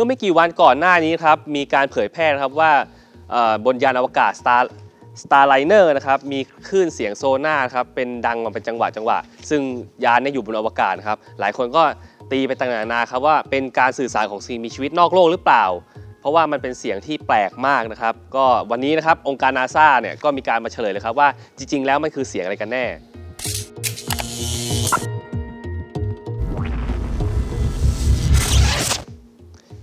มื่อไม่กี่วันก่อนหน้านี้ครับมีการเผยแพร่นะครับว่าบนยานอวกาศ Star Starliner นะครับมีคลื่นเสียงโซน่าครับเป็นดังมาเป็นจังหวะจังหวะ ซึ่งยานเนี่ยอยู่บนอวกาศครับหลายคนก็ตีไปต่างๆนานาครับว่าเป็นการสื่อสารของสิ่งมีชีวิตนอกโลกหรือเปล่า เพราะว่ามันเป็นเสียงที่แปลกมากนะครับ ก็วันนี้นะครับองค์การนาซาเนี่ยก็มีการมาเฉลยเลยครับว่าจริง ๆ แล้วมันคือเสียงอะไรกันแน่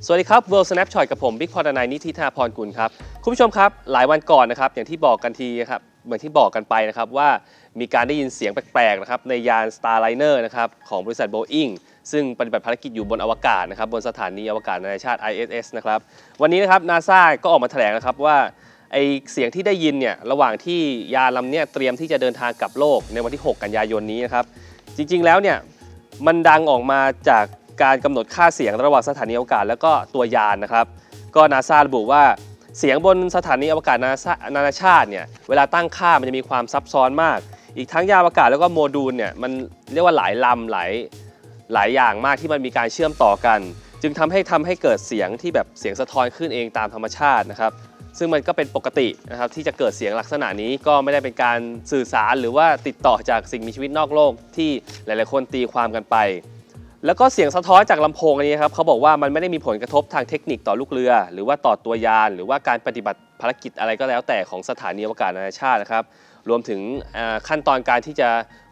สวัสดีครับ World Snapshot กับผมบิ๊กพอดนายนิธิธาพรกุลครับ คุณผู้ชมครับ หลายวันก่อนนะครับ อย่างที่บอกกันทีครับ เหมือนที่บอกกันไปนะครับว่ามีการได้ยินเสียงแปลกๆนะครับในยาน Starliner นะครับของบริษัท Boeing ซึ่งปฏิบัติภารกิจอยู่บนอวกาศนะครับบนสถานีอวกาศนานาชาติ ISS นะครับวันนี้นะครับนาซาก็ออกมาแถลงนะครับว่าไอเสียงที่ได้ยินเนี่ยระหว่างที่ยานลำเนี้ยเตรียมที่จะเดินทางกลับโลกในวันที่ 6 กันยายนนี้นะครับจริงๆแล้วเนี่ยมันดังออกมาจาก การกำหนดค่าเสียงระหว่างสถานีอวกาศ แล้วก็ตัวยานนะครับ ก็นาซาระบุว่าเสียงบนสถานีอวกาศนาซานานาชาติเนี่ยเวลาตั้งค่ามันจะมีความซับซ้อนมาก อีกทั้งยานอวกาศแล้วก็โมดูลเนี่ยมันเรียกว่าหลายลำหลายหลายอย่างมากที่มันมีการเชื่อมต่อกัน จึงทำให้ทำให้เกิดเสียงที่แบบเสียงสะท้อนขึ้นเองตามธรรมชาตินะครับ ซึ่งมันก็เป็นปกตินะครับที่จะเกิดเสียงลักษณะนี้ก็ไม่ได้เป็นการสื่อสารหรือว่าติดต่อจากสิ่งมีชีวิตนอกโลกที่หลาย ๆ คนตีความกันไป แล้วก็เสียงสะท้อนจากลำโพงอันนี้ครับเขาบอกว่ามันไม่ได้มีผลกระทบทางเทคนิคต่อลูกเรือ หรือว่าต่อตัวยาน หรือว่าการปฏิบัติภารกิจอะไรก็แล้วแต่ของสถานีอวกาศนานาชาตินะครับ รวมถึงขั้นตอนการที่จะ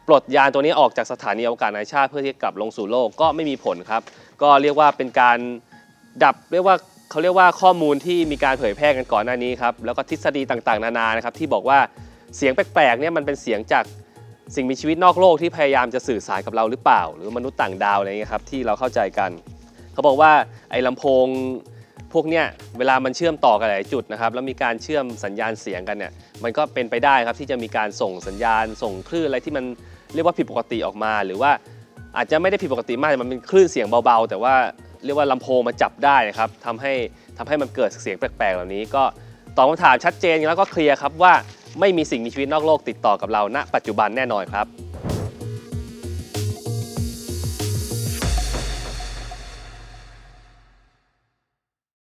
ปลดยานตัวนี้ออกจากสถานีอวกาศนานาชาติ เพื่อที่จะกลับลงสู่โลกก็ไม่มีผลครับ ก็เรียกว่าเป็นการดับเรียกว่าเขาเรียกว่าข้อมูลที่มีการเผยแพร่กันก่อนหน้านี้ครับแล้วก็ทฤษฎีต่างๆ นานานะครับที่บอกว่าเสียงแปลกๆเนี่ยมันเป็นเสียงจาก สิ่งมีชีวิตนอกโลกที่พยายามจะสื่อสารกับเราหรือเปล่า หรือมนุษย์ต่างดาวอะไรเงี้ยครับที่เราเข้าใจกัน เขาบอกว่าไอ้ลำโพงพวกเนี้ยเวลามันเชื่อมต่อกันหลายจุดนะครับแล้วมีการเชื่อมสัญญาณเสียงกันเนี่ยมันก็เป็นไปได้ครับที่จะมีการส่งสัญญาณ ส่งคลื่นอะไรที่มันเรียกว่าผิดปกติออกมา หรือว่าอาจจะไม่ได้ผิดปกติมากแต่มันเป็นคลื่นเสียงเบาๆ แต่ว่าเรียกว่าลำโพงมาจับได้นะครับทำให้ทำให้มันเกิดเสียงแปลกๆเหล่านี้ ก็ตอบคำถามชัดเจนแล้วก็เคลียร์ครับว่า ไม่มีสิ่งมีชีวิตนอกโลกติดต่อกับเราณปัจจุบันแน่นอนครับ